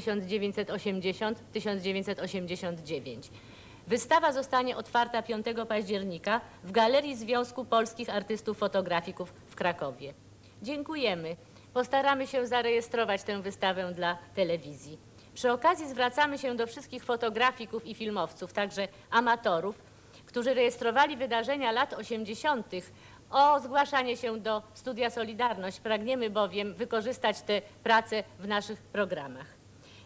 1980-1989. Wystawa zostanie otwarta 5 października w Galerii Związku Polskich Artystów Fotografików w Krakowie. Dziękujemy. Postaramy się zarejestrować tę wystawę dla telewizji. Przy okazji zwracamy się do wszystkich fotografików i filmowców, także amatorów, którzy rejestrowali wydarzenia lat 80. o zgłaszanie się do Studia Solidarność. Pragniemy bowiem wykorzystać te prace w naszych programach.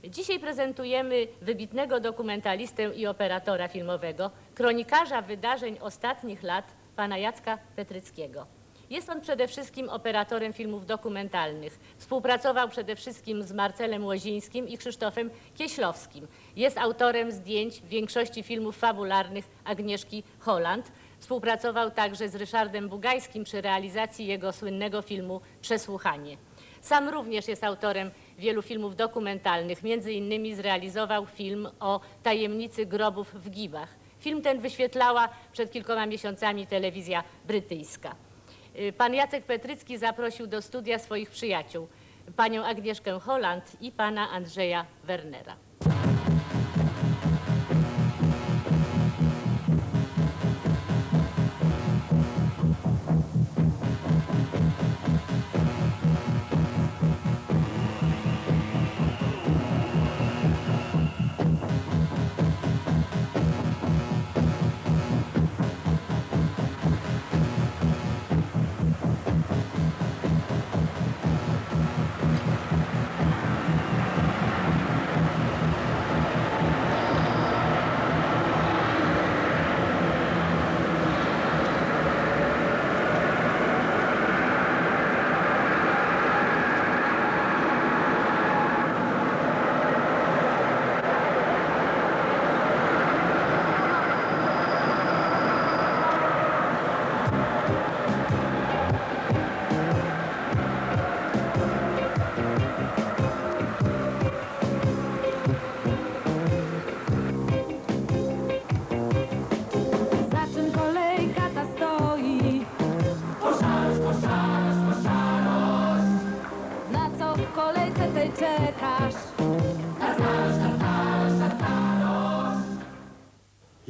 Dzisiaj prezentujemy wybitnego dokumentalistę i operatora filmowego, kronikarza wydarzeń ostatnich lat, pana Jacka Petryckiego. Jest on przede wszystkim operatorem filmów dokumentalnych. Współpracował przede wszystkim z Marcelem Łozińskim i Krzysztofem Kieślowskim. Jest autorem zdjęć w większości filmów fabularnych Agnieszki Holland. Współpracował także z Ryszardem Bugajskim przy realizacji jego słynnego filmu Przesłuchanie. Sam również jest autorem wielu filmów dokumentalnych. Między innymi zrealizował film o tajemnicy grobów w Gibach. Film ten wyświetlała przed kilkoma miesiącami telewizja brytyjska. Y, Pan Jacek Petrycki zaprosił do studia swoich przyjaciół, panią Agnieszkę Holland i pana Andrzeja Wernera.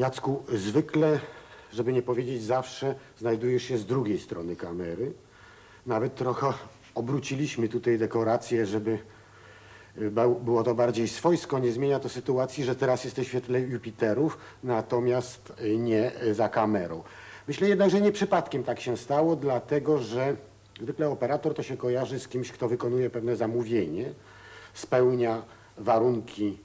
Jacku, zwykle, żeby nie powiedzieć zawsze, znajdujesz się z drugiej strony kamery. Nawet trochę obróciliśmy tutaj dekorację, żeby y, było to bardziej swojsko. Nie zmienia to sytuacji, że teraz jesteś w świetle Jupiterów, natomiast nie za kamerą. Myślę jednak, że nie przypadkiem tak się stało, dlatego że zwykle operator to się kojarzy z kimś, kto wykonuje pewne zamówienie, spełnia warunki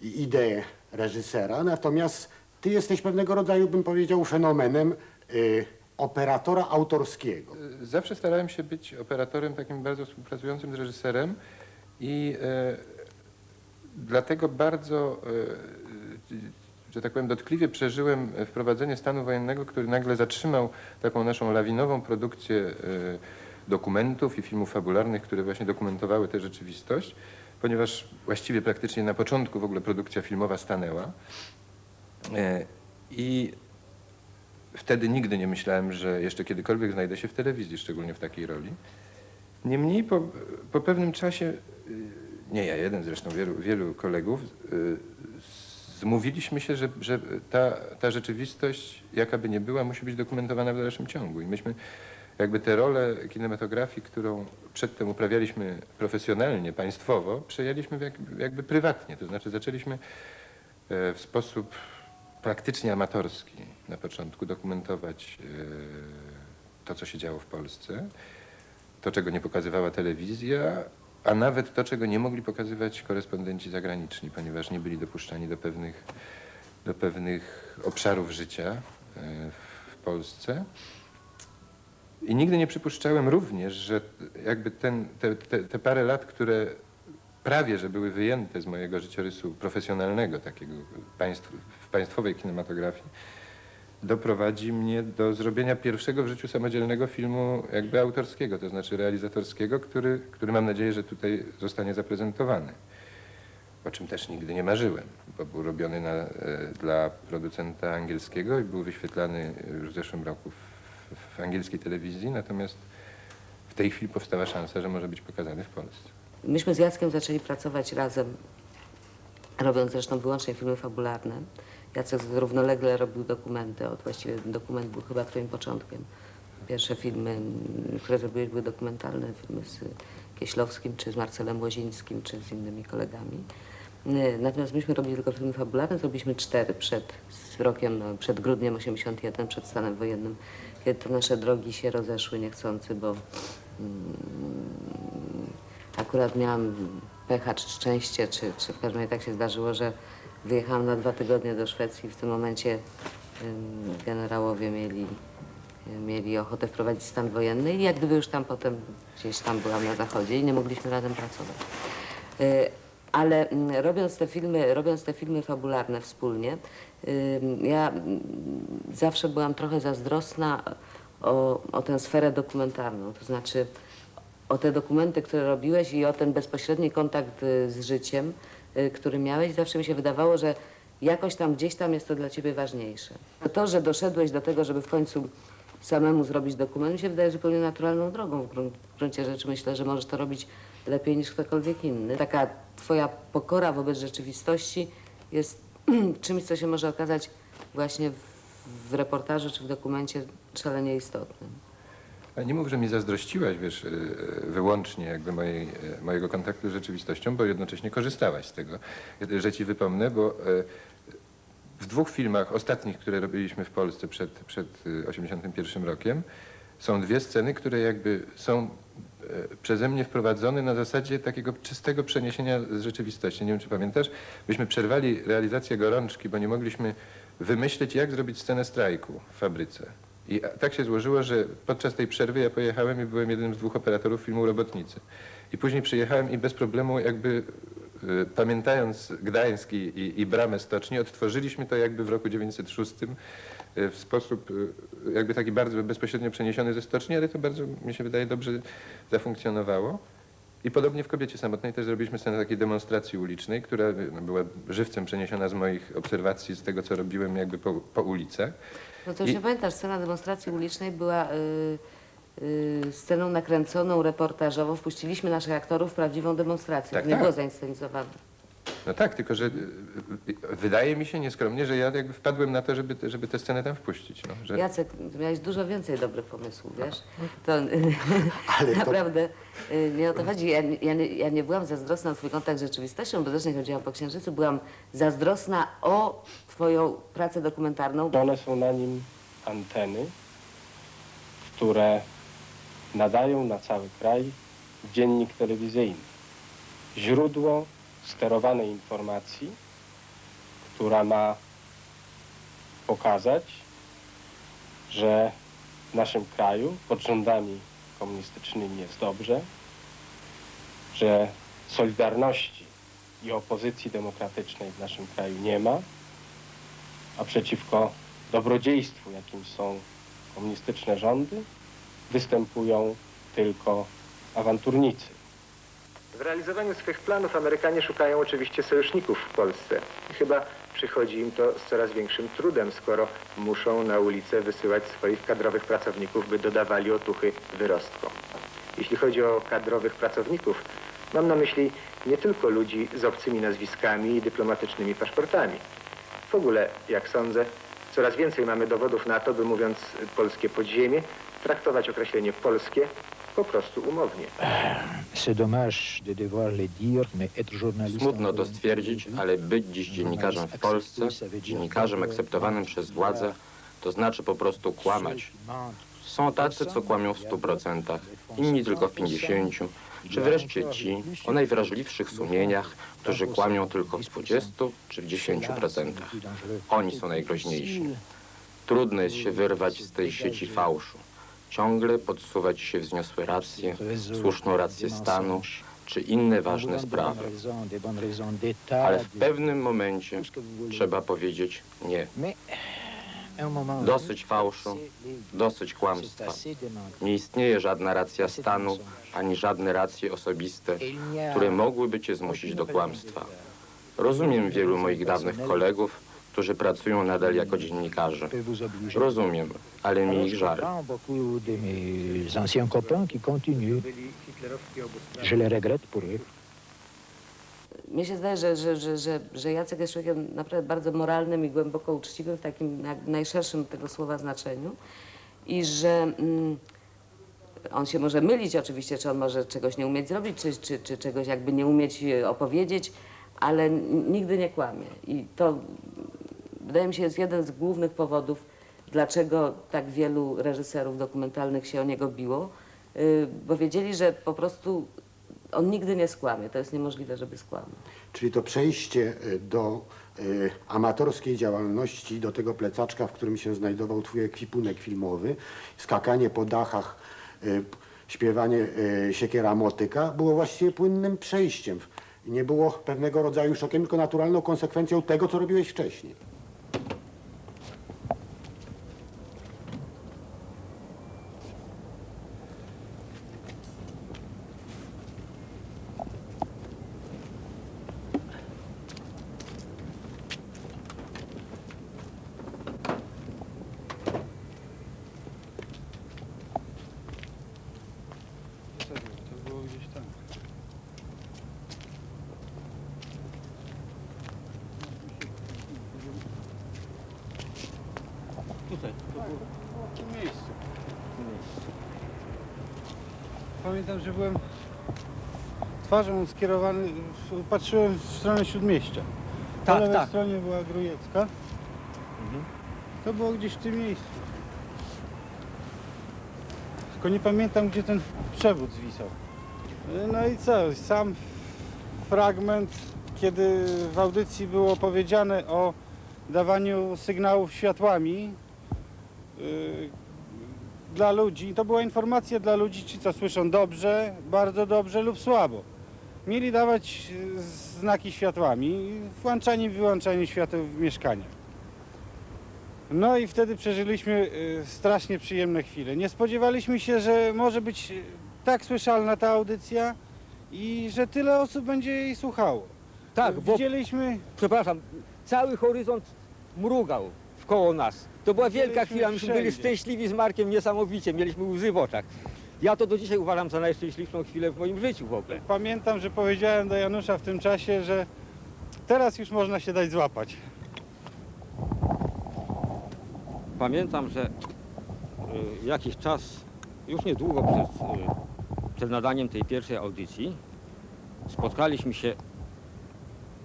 i ideę reżysera, natomiast ty jesteś pewnego rodzaju, bym powiedział, fenomenem y, operatora autorskiego. Zawsze starałem się być operatorem takim bardzo współpracującym z reżyserem i e, dlatego bardzo, e, że tak powiem, dotkliwie przeżyłem wprowadzenie stanu wojennego, który nagle zatrzymał taką naszą lawinową produkcję dokumentów i filmów fabularnych, które właśnie dokumentowały tę rzeczywistość, ponieważ właściwie praktycznie na początku w ogóle produkcja filmowa stanęła. E, I Wtedy nigdy nie myślałem, że jeszcze kiedykolwiek znajdę się w telewizji, szczególnie w takiej roli. Niemniej po, po pewnym czasie, y, nie ja jeden, zresztą wielu, wielu kolegów, y, zmówiliśmy się, że, że ta, ta rzeczywistość, jaka by nie była, musi być dokumentowana w dalszym ciągu. I myśmy jakby tę rolę kinematografii, którą przedtem uprawialiśmy profesjonalnie, państwowo, przejęliśmy jak, jakby prywatnie. To znaczy zaczęliśmy e, w sposób praktycznie amatorski na początku dokumentować e, to, co się działo w Polsce, to, czego nie pokazywała telewizja, a nawet to, czego nie mogli pokazywać korespondenci zagraniczni, ponieważ nie byli dopuszczani do pewnych, do pewnych obszarów życia e, w Polsce. I nigdy nie przypuszczałem również, że jakby ten, te, te, te parę lat, które prawie że były wyjęte z mojego życiorysu profesjonalnego, takiego państw, w państwowej kinematografii, doprowadzi mnie do zrobienia pierwszego w życiu samodzielnego filmu jakby autorskiego, to znaczy realizatorskiego, który, który mam nadzieję, że tutaj zostanie zaprezentowany. O czym też nigdy nie marzyłem, bo był robiony na, e, dla producenta angielskiego i był wyświetlany już w zeszłym roku w, w angielskiej telewizji, natomiast w tej chwili powstała szansa, że może być pokazany w Polsce. Myśmy z Jackiem zaczęli pracować razem robiąc zresztą wyłącznie filmy fabularne. Jacek równolegle robił dokumenty, od właściwie dokument był chyba twoim początkiem. Pierwsze filmy, które zrobiłeś, były dokumentalne, filmy z Kieślowskim, czy z Marcelem Łozińskim, czy z innymi kolegami. Nie, Natomiast myśmy robili tylko filmy fabularne, zrobiliśmy cztery przed rokiem, przed grudniem 81, przed stanem wojennym, kiedy to nasze drogi się rozeszły niechcący, bo mm, akurat miałam pecha czy szczęście, czy, czy w każdym razie tak się zdarzyło, że wyjechałam na dwa tygodnie do Szwecji. W tym momencie generałowie mieli, mieli ochotę wprowadzić stan wojenny i jak gdyby już tam potem gdzieś tam byłam na zachodzie i nie mogliśmy razem pracować. Y, Ale mm, robiąc te filmy, robiąc te filmy fabularne wspólnie, ja mm, zawsze byłam trochę zazdrosna o, o tę sferę dokumentarną. To znaczy o te dokumenty, które robiłeś i o ten bezpośredni kontakt y, z życiem, y, który miałeś, zawsze mi się wydawało, że jakoś tam, gdzieś tam jest to dla ciebie ważniejsze. To, że doszedłeś do tego, żeby w końcu samemu zrobić dokument, mi się wydaje zupełnie naturalną drogą. W gruncie rzeczy myślę, że możesz to robić lepiej niż ktokolwiek inny. Taka twoja pokora wobec rzeczywistości jest czymś, co się może okazać właśnie w, w reportażu czy w dokumencie szalenie istotnym. Nie mów, że mi zazdrościłaś, wiesz, y, y, wyłącznie jakby mojej, y, mojego kontaktu z rzeczywistością, bo jednocześnie korzystałaś z tego, że ci wypomnę, bo w dwóch filmach ostatnich, które robiliśmy w Polsce przed, przed y, 81 rokiem, są dwie sceny, które jakby są przeze mnie wprowadzone na zasadzie takiego czystego przeniesienia z rzeczywistości. Nie wiem, czy pamiętasz? Byśmy przerwali realizację gorączki, bo nie mogliśmy wymyśleć, jak zrobić scenę strajku w fabryce. I tak się złożyło, że podczas tej przerwy ja pojechałem i byłem jednym z dwóch operatorów filmu Robotnicy. I później przyjechałem i bez problemu jakby y, pamiętając Gdańsk i, i, bramę stoczni, odtworzyliśmy to jakby w roku 906 y, w sposób y, jakby taki bardzo bezpośrednio przeniesiony ze stoczni, ale to bardzo mi się wydaje dobrze zafunkcjonowało. I podobnie w Kobiecie Samotnej też zrobiliśmy scenę takiej demonstracji ulicznej, która no, była żywcem przeniesiona z moich obserwacji, z tego co robiłem jakby po, po ulicach. No to już I- nie pamiętasz, scena demonstracji ulicznej była y, y, sceną nakręconą, reportażową. Wpuściliśmy naszych aktorów w prawdziwą demonstrację. Tak, nie tak. było zainscenizowane. No tak, tylko że y, y, wydaje mi się nieskromnie, że ja jakby wpadłem na to, żeby, te- żeby tę scenę tam wpuścić. No, że... Jacek, miałeś dużo więcej dobrych pomysłów, wiesz? To, Ale to- naprawdę y, nie o to chodzi. Ja, nie- ja, nie, ja nie byłam zazdrosna o twój kontakt z rzeczywistością, bo też nie chodziłam po Księżycu. Byłam zazdrosna o twoją pracę dokumentarną. One są na nim anteny, które nadają na cały kraj dziennik telewizyjny. Źródło sterowanej informacji, która ma pokazać, że w naszym kraju pod rządami komunistycznymi jest dobrze, że solidarności i opozycji demokratycznej w naszym kraju nie ma, a przeciwko dobrodziejstwu, jakim są komunistyczne rządy, występują tylko awanturnicy. W realizowaniu swych planów Amerykanie szukają oczywiście sojuszników w Polsce. Chyba przychodzi im to z coraz większym trudem, skoro muszą na ulicę wysyłać swoich kadrowych pracowników, by dodawali otuchy wyrostkom. Jeśli chodzi o kadrowych pracowników, mam na myśli nie tylko ludzi z obcymi nazwiskami i dyplomatycznymi paszportami. W ogóle, jak sądzę, coraz więcej mamy dowodów na to, by mówiąc polskie podziemie, traktować określenie polskie po prostu umownie. Smutno to stwierdzić, ale być dziś dziennikarzem w Polsce, dziennikarzem akceptowanym przez władzę, to znaczy po prostu kłamać. Są tacy, co kłamią w 100%, inni tylko w 50%, czy wreszcie ci o najwrażliwszych sumieniach, którzy kłamią tylko w 20 czy w 10%. Oni są najgroźniejsi. Trudno jest się wyrwać z tej sieci fałszu. Ciągle podsuwać się wzniosłe racje, słuszną rację stanu, czy inne ważne sprawy. Ale w pewnym momencie trzeba powiedzieć nie. Dosyć fałszu, dosyć kłamstwa. Nie istnieje żadna racja stanu, ani żadne racje osobiste, które mogłyby cię zmusić do kłamstwa. Rozumiem wielu moich dawnych kolegów, którzy pracują nadal jako dziennikarze. Rozumiem, ale mi ich żal. mnie się zdaje, że, że, że, że, że Jacek jest człowiekiem naprawdę bardzo moralnym i głęboko uczciwym w takim jak najszerszym tego słowa znaczeniu i że mm, on się może mylić oczywiście, czy on może czegoś nie umieć zrobić, czy, czy, czy czegoś jakby nie umieć e, opowiedzieć, ale nigdy nie kłamie. I to wydaje mi się jest jeden z głównych powodów, dlaczego tak wielu reżyserów dokumentalnych się o niego biło, y, bo wiedzieli, że po prostu on nigdy nie skłamie. To jest niemożliwe, żeby skłamał. Czyli to przejście y, do y, amatorskiej działalności, do tego plecaczka, w którym się znajdował twój ekwipunek filmowy, skakanie po dachach, śpiewanie siekiera motyka, było właściwie płynnym przejściem. Nie było pewnego rodzaju szokiem, tylko naturalną konsekwencją tego, co robiłeś wcześniej. To było gdzieś tam. Tutaj, to było w tym miejscu. Pamiętam, że byłem twarzą skierowany, patrzyłem w stronę Śródmieścia. Po Tak, lewej tak. stronie była Grujecka. To było gdzieś w tym miejscu. Tylko nie pamiętam, gdzie ten przewód zwisał. No i co, sam fragment, kiedy w audycji było powiedziane o dawaniu sygnałów światłami yy, dla ludzi. To była informacja dla ludzi, ci co słyszą dobrze, bardzo dobrze lub słabo. Mieli dawać yy, znaki światłami, włączanie i wyłączanie świateł w mieszkaniach. No i wtedy przeżyliśmy y, strasznie przyjemne chwile. Nie spodziewaliśmy się, że może być y, tak słyszalna ta audycja i że tyle osób będzie jej słuchało. Tak, bo, Widzieliśmy, przepraszam, cały horyzont mrugał wkoło nas. To była wielka chwila, myśmy byli wszędzie. szczęśliwi z Markiem niesamowicie, mieliśmy łzy w oczach. Ja to do dzisiaj uważam za najszczęśliwszą chwilę w moim życiu w ogóle. pamiętam, że powiedziałem do Janusza w tym czasie, że teraz już można się dać złapać. Pamiętam, że y, jakiś czas, już niedługo przed, y, przed nadaniem tej pierwszej audycji, spotkaliśmy się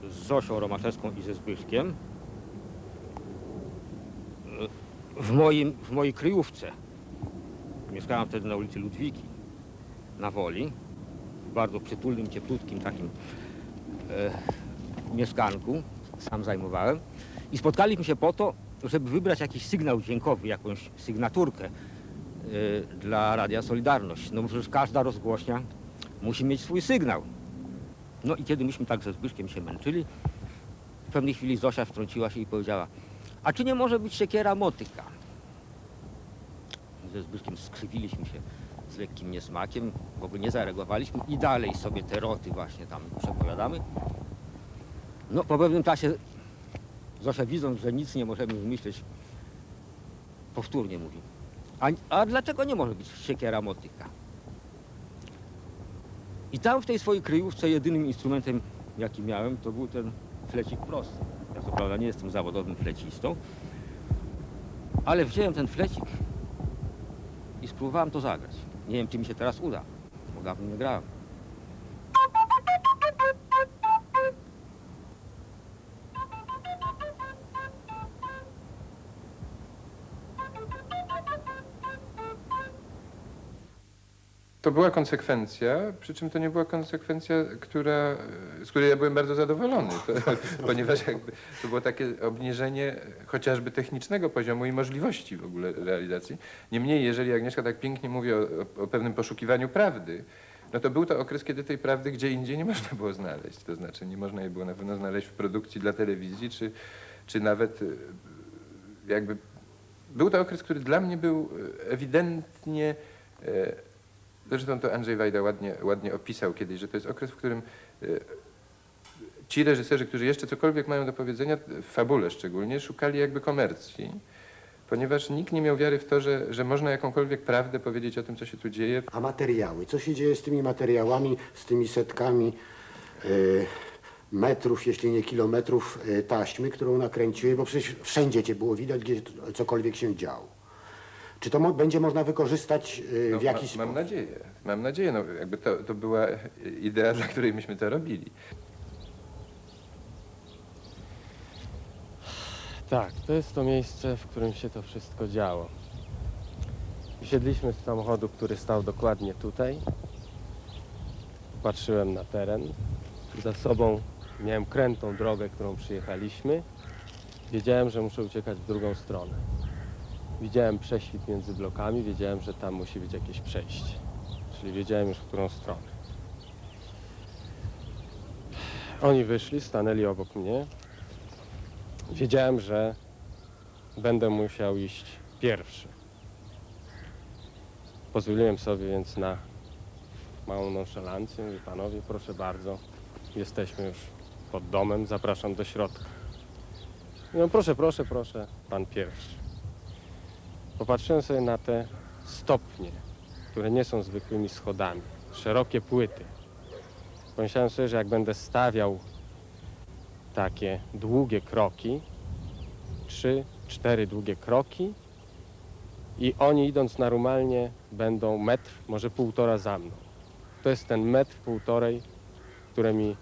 z Zosią Romaszewską i ze Zbyszkiem y, w, moim, w mojej kryjówce. Mieszkałem wtedy na ulicy Ludwiki, na Woli, w bardzo przytulnym, cieplutkim takim e, mieszkanku, sam zajmowałem. I spotkaliśmy się po to, żeby wybrać jakiś sygnał dźwiękowy, jakąś sygnaturkę y, dla Radia Solidarność. No przecież każda rozgłośnia musi mieć swój sygnał. No i kiedy myśmy tak ze Zbyszkiem się męczyli, w pewnej chwili Zosia wtrąciła się i powiedziała, a czy nie może być siekiera motyka? Ze Zbyszkiem skrzywiliśmy się z lekkim niesmakiem, w ogóle nie zareagowaliśmy i dalej sobie te roty właśnie tam przepowiadamy. No po pewnym czasie Zosia widząc, że nic nie możemy wymyśleć, powtórnie mówi. A, a dlaczego nie może być siekiera motyka? I tam w tej swojej kryjówce jedynym instrumentem, jaki miałem, to był ten flecik prosty. Ja co prawda nie jestem zawodowym flecistą, ale wziąłem ten flecik i spróbowałem to zagrać. Nie wiem, czy mi się teraz uda, bo dawno nie grałem. To była konsekwencja, przy czym to nie była konsekwencja, która, z której ja byłem bardzo zadowolony, to, ponieważ jakby to było takie obniżenie chociażby technicznego poziomu i możliwości w ogóle realizacji. Niemniej, jeżeli Agnieszka tak pięknie mówi o, o, pewnym poszukiwaniu prawdy, no to był to okres, kiedy tej prawdy gdzie indziej nie można było znaleźć. To znaczy nie można jej było na pewno znaleźć w produkcji dla telewizji, czy, czy nawet y, jakby... Był to okres, który dla mnie był y, ewidentnie... Zresztą to Andrzej Wajda ładnie, ładnie opisał kiedyś, że to jest okres, w którym y, ci reżyserzy, którzy jeszcze cokolwiek mają do powiedzenia, w fabule szczególnie, szukali jakby komercji, ponieważ nikt nie miał wiary w to, że, że można jakąkolwiek prawdę powiedzieć o tym, co się tu dzieje. A materiały? Co się dzieje z tymi materiałami, z tymi setkami y, metrów, jeśli nie kilometrów y, taśmy, którą nakręciły, bo przecież wszędzie cię było widać, gdzie cokolwiek się działo. Czy to mo będzie można wykorzystać y, No, w jakiś ma, mam sposób? nadzieję, mam nadzieję, no jakby to, to była idea, dla której myśmy to robili. Tak, to jest to miejsce, w którym się to wszystko działo. Wsiedliśmy z samochodu, który stał dokładnie tutaj. Patrzyłem na teren. Za sobą miałem krętą drogę, którą przyjechaliśmy. Wiedziałem, że muszę uciekać w drugą stronę. Widziałem prześwit między blokami, wiedziałem, że tam musi być jakieś przejście. Czyli wiedziałem już, w którą stronę. Oni wyszli, stanęli obok mnie. Wiedziałem, że będę musiał iść pierwszy. Pozwoliłem sobie więc na małą nonszalancję. Mówię, panowie, proszę bardzo, jesteśmy już pod domem, zapraszam do środka. No proszę, proszę, proszę, pan pierwszy. Popatrzyłem sobie na te stopnie, które nie są zwykłymi schodami, szerokie płyty. Pomyślałem sobie, że jak będę stawiał takie długie kroki, trzy, cztery długie kroki i oni idąc normalnie będą metr, może półtora za mną. To jest ten metr, półtorej, które mi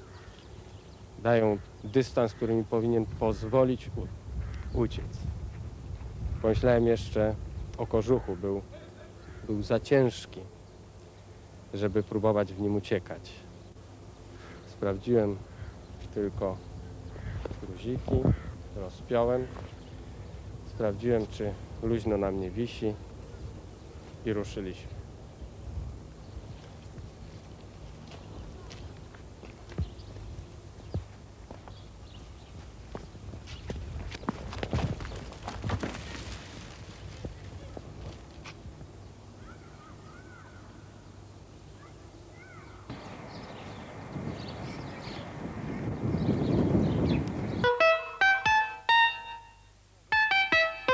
dają dystans, który mi powinien pozwolić uciec. Pomyślałem jeszcze o kożuchu, był, był za ciężki, żeby próbować w nim uciekać. Sprawdziłem tylko guziki, rozpiąłem, sprawdziłem, czy luźno na mnie wisi i ruszyliśmy.